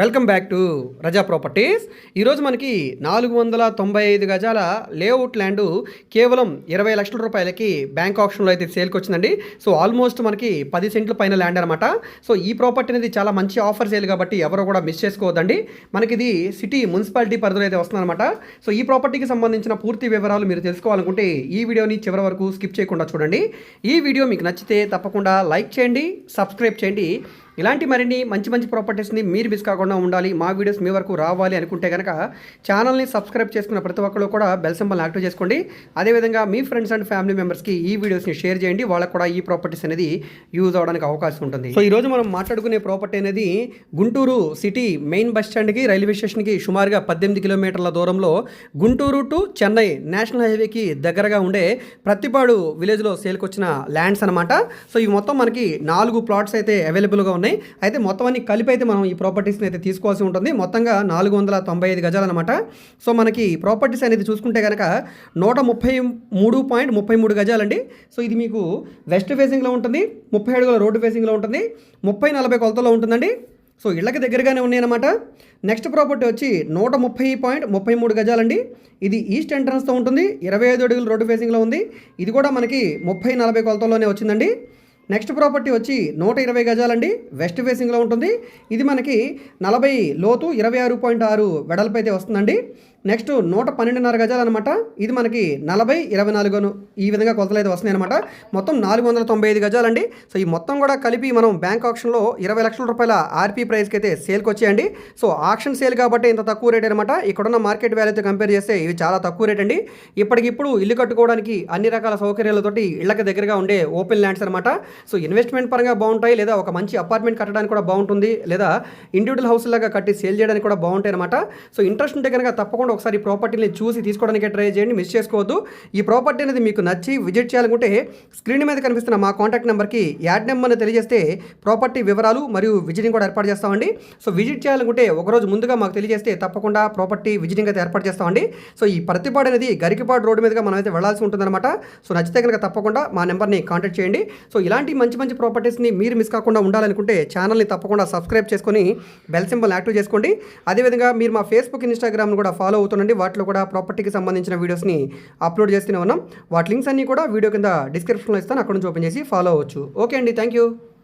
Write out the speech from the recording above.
Welcome back to Raza properties. ఈరోజు మనకి నాలుగు వందల తొంభై ఐదు గజాల లేఅవుట్ ల్యాండ్ కేవలం ఇరవై లక్షల రూపాయలకి బ్యాంక్ ఆప్షన్లో అయితే సేల్కి వచ్చిందండి. సో ఆల్మోస్ట్ మనకి పది సెంట్ల పైన ల్యాండ్ అనమాట సో ఈ ప్రాపర్టీ అనేది చాలా మంచి ఆఫర్ సేల్ కాబట్టి ఎవరు కూడా మిస్ చేసుకోవద్దండి. మనకి ఇది సిటీ మున్సిపాలిటీ పరిధిలో అయితే వస్తుందన్నమాట. సో ఈ ప్రాపర్టీకి సంబంధించిన పూర్తి వివరాలు మీరు తెలుసుకోవాలనుకుంటే ఈ వీడియోని చివరి వరకు స్కిప్ చేయకుండా చూడండి. ఈ వీడియో మీకు నచ్చితే తప్పకుండా లైక్ చేయండి సబ్స్క్రైబ్ చేయండి. ఇలాంటి మరిన్ని మంచి మంచి ప్రాపర్టీస్ని మీరు మిస్ కాకుండా ఉండాలి. మా వీడియోస్ మీ వరకు రావాలి అనుకుంటే కనుక ఛానల్ని సబ్స్క్రైబ్ చేసుకున్న ప్రతి ఒక్కరు కూడా బెల్ సింబల్ యాక్టివ్ చేసుకోండి. అదేవిధంగా మీ ఫ్రెండ్స్ అండ్ ఫ్యామిలీ మెంబర్స్కి ఈ వీడియోస్ని షేర్ చేయండి. వాళ్ళకు కూడా ఈ ప్రాపర్టీస్ అనేది యూజ్ అవడానికి అవకాశం ఉంటుంది. సో ఈరోజు మనం మాట్లాడుకునే ప్రాపర్టీ అనేది గుంటూరు సిటీ మెయిన్ బస్ స్టాండ్కి రైల్వే స్టేషన్కి సుమారుగా పద్దెనిమిది కిలోమీటర్ల దూరంలో గుంటూరు టు చెన్నై నేషనల్ హైవేకి దగ్గరగా ఉండే ప్రతిపాడు విలేజ్లో సేల్కి వచ్చిన ల్యాండ్స్ అనమాట సో ఇవి మొత్తం మనకి నాలుగు ప్లాట్స్ అయితే అవైలబుల్గా ఉన్నాయి. అయితే మొత్తం అన్ని కలిపి అయితే మనం ఈ ప్రాపర్టీస్ ప్రాపర్టీస్ని అయితే తీసుకోవాల్సి ఉంటుంది. మొత్తంగా నాలుగు వందల తొంభై ఐదు గజాలు అనమాట సో మనకి ప్రాపర్టీస్ అనేది చూసుకుంటే కనుక నూట ముప్పై మూడు పాయింట్ ముప్పై మూడు గజాలండి. సో ఇది మీకు వెస్ట్ ఫేసింగ్లో ఉంటుంది ముప్పై అడుగుల రోడ్డు ఫేసింగ్లో ఉంటుంది ముప్పై నలభై కొలతల్లో ఉంటుందండి. సో ఇళ్ళకి దగ్గరగానే ఉన్నాయన్నమాట. నెక్స్ట్ ప్రాపర్టీ వచ్చి నూట ముప్పై పాయింట్ ముప్పై మూడు గజాలండి. ఇది ఈస్ట్ ఎంట్రన్స్తో ఉంటుంది ఇరవై ఐదు అడుగులు రోడ్డు ఫేసింగ్లో ఉంది. ఇది కూడా మనకి ముప్పై నలభై కొలతల్లోనే వచ్చిందండి. నెక్స్ట్ ప్రాపర్టీ వచ్చి నూట ఇరవై గజాలండి. వెస్ట్ ఫేసింగ్లో ఉంటుంది. ఇది మనకి నలభై లోతు ఇరవై ఆరు పాయింట్ ఆరు వెడల్పు అయితే వస్తుందండి. నెక్స్ట్ నూట పన్నెండున్నర గజాలు అనమాట ఇది మనకి నలభై ఇరవై నాలుగును ఈ విధంగా కొలతలు అయితే వస్తున్నాయి అనమాట మొత్తం నాలుగు వందల తొంభై ఐదు గజాలండి. సో ఈ మొత్తం కూడా కలిపి మనం బ్యాంక్ ఆప్షన్లో ఇరవై లక్షల రూపాయల ఆర్పీ ప్రైస్కి అయితే సేల్కి వచ్చాయండి. సో ఆప్షన్ సేల్ కాబట్టి ఇంత తక్కువ రేట్ అనమాట ఇక్కడున్న మార్కెట్ వాల్యూతో కంపేర్ చేస్తే ఇవి చాలా తక్కువ రేట్ అండి. ఇప్పటికిప్పుడు ఇల్లు కట్టుకోవడానికి అన్ని రకాల సౌకర్యాలతోటి ఇళ్ళకి దగ్గరగా ఉండే ఓపెన్ ల్యాండ్స్ అనమాట సో ఇన్వెస్ట్మెంట్ పరంగా బాగుంటాయి లేదా ఒక మంచి అపార్ట్మెంట్ కట్టడానికి కూడా బాగుంటుంది లేదా ఇండివిజువల్ హౌస్ లాగా కట్టి సేల్ చేయడానికి కూడా బాగుంటాయి అనమాట సో ఇంట్రెస్ట్ ఉంటే కనుక తప్పకుండా ఒకసారి ఈ ప్రాపర్టీని చూసి తీసుకోవడానికి ట్రై చేయండి మిస్ చేసుకోవద్దు. ఈ ప్రాపర్టీ అనేది మీకు నచ్చి విజిట్ చేయాలనుకుంటే స్క్రీన్ మీద కనిపిస్తున్న మా కాంటాక్ట్ నెంబర్కి యాడ్ నెంబర్ని తెలియజేస్తే ప్రాపర్టీ వివరాలు మరియు విజిటింగ్ కూడా ఏర్పాటు చేస్తామండి. సో విజిట్ చేయాలనుకుంటే ఒకరోజు ముందుగా మాకు తెలియజేస్తే తప్పకుండా ప్రాపర్టీ విజిటింగ్ అయితే ఏర్పాటు చేస్తామండి. సో ఈ ప్రతిపాడు అనేది గరికిపాడు రోడ్డు మీదుగా మనం అయితే వెళ్ళాల్సి ఉంటుందన్నమాట. సో నచ్చితే కనుక తప్పకుండా మా నెంబర్ని కాంటాక్ట్ చేయండి. సో ఇలాంటి మంచి మంచి ప్రాపర్టీస్ని మీరు మిస్ కాకుండా ఉండాలనుకుంటే ఛానల్ని తప్పకుండా సబ్స్క్రైబ్ చేసుకొని బెల్ సింబల్ యాక్టివ్ చేసుకోండి. అదేవిధంగా మీరు మా ఫేస్బుక్ ఇన్స్టాగ్రామ్ను కూడా ఫాలో అవుతుండండి వాటిలో కూడా ప్రాపర్టీకి సంబంధించిన వీడియోస్ని అప్లోడ్ చేస్తూనే ఉన్నాం. వాటి లింక్స్ అన్నీ కూడా వీడియో కింద డిస్క్రిప్షన్లో ఇస్తాను. అక్కడ నుంచి ఓపెన్ చేసి ఫాలో అవ్వచ్చు. ఓకే అండి. Thank you